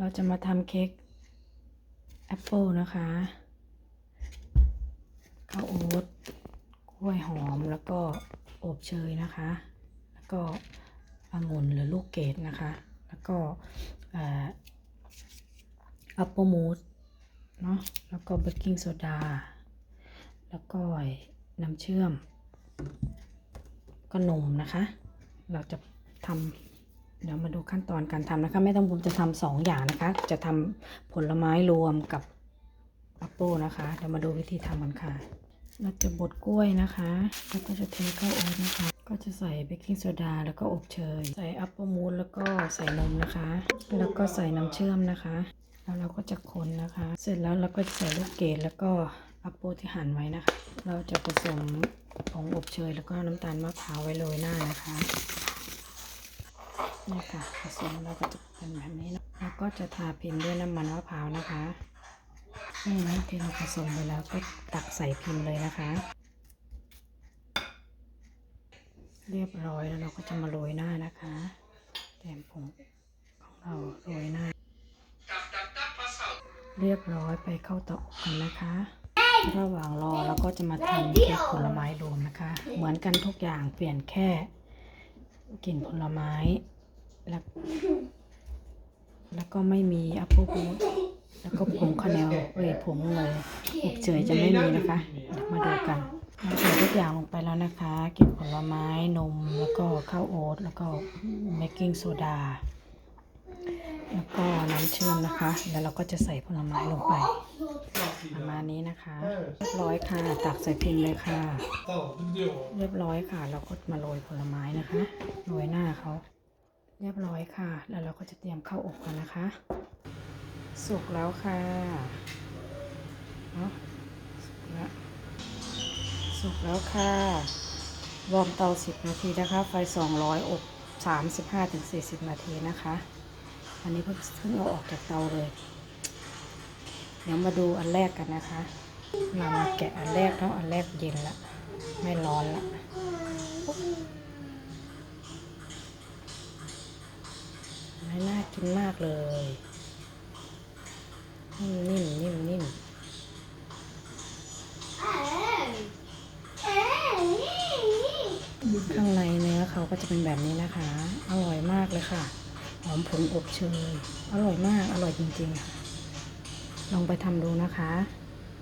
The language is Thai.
เราจะมาทำเค้กแอปเปิลนะคะข้าวโอ๊ตกล้วยหอมแล้วก็อบเชยนะคะ แล้วก็องุ่นหรือลูกเกดนะคะ แล้วก็แอปเปิลมูสเนาะแล้วก็เบกกิ้งโซดา แล้วก็น้ำเชื่อมก็นมนะคะ เราจะทำ เดี๋ยวมาดูขั้นตอนการทำนะคะแม่ต้องบุมจะทำสองอย่างนะคะ จะทำผลไม้รวมกับแอปเปิลนะคะเดี๋ยวมาดูวิธีทำกันค่ะ เราจะบดกล้วยนะคะ แล้วก็จะเทข้าวโอ๊ตนะคะ ก็จะใส่เบกกิ้งโซดาแล้วก็อบเชย ใส่แอปเปิลมูสแล้วก็ใส่นมนะคะ แล้วก็ใส่น้ำเชื่อมนะคะ แล้วเราก็จะคนนะคะ เสร็จแล้วเราก็จะใส่ลูกเกดแล้วก็แอปเปิลที่หั่นไว้นะคะ เราจะผสมผงอบเชยแล้วก็น้ำตาลมะพร้าวไว้โรยหน้านะคะ นี่ค่ะผสมเราก็จะเป็นแบบนี้นะแล้วก็จะทาพิมพ์ด้วยน้ำมันมะพร้าวนะคะนี่นะที่เราผสมไปแล้วก็ตักใส่พิมพ์เลยนะคะ เรียบร้อยแล้วเราก็จะมาโรยหน้านะคะแต้มผงของเราโรยหน้า เรียบร้อยไปเข้าเตากันนะคะ ระหว่างรอเราก็จะมาทำเค้กผลไม้รวมนะคะ เหมือนกันทุกอย่างเปลี่ยนแค่กลิ่นผลไม้ แล้วแล้วก็ไม่มีอปเปิลบูแล้วก็ผงคาเนลเอ้ยผงเลยอบเฉยจะไม่มีนะคะเดี๋ยวมาดูกันใส่ทุกอย่างลงไปแล้วนะคะ เกลิ่นผลไม้นมแล้วก็ข้าวโอ๊ตแล้วก็เบกกิ้งโซดา แล้วก็น้ำเชื่อมนะคะ แล้วเราก็จะใส่ผลไม้ลงไปประมาณนี้นะคะ เรียบร้อยค่ะ ตักใส่พิมพ์เลยค่ะ เรียบร้อยค่ะ เราก็มาโรยผลไม้นะคะ โรยหน้าเขา เรียบร้อยค่ะ แล้วเราก็จะเตรียมเข้าอบกันนะคะ สุกแล้วค่ะเนาะสุกแล้วสุกแล้วค่ะ วอร์มเตา 10 นาทีนะคะ ไฟ 200 อบ 35-40 นาทีนะคะ อันนี้เพิ่งเพิ่งเอาออกจากเตาเลย เดี๋ยวมาดูอันแรกกันนะคะ เรามาแกะอันแรกเนาะ อันแรกเย็นละ ไม่ร้อนละไม่น่า กินมากเลย นิ่มนิ่มนิ่มข้างในเนื้อเขาก็จะเป็นแบบนี้นะคะ อร่อยมากเลยค่ะ หอมผงอบเชย อร่อยมาก อร่อยจริงๆค่ะ ลองไปทำดูนะคะ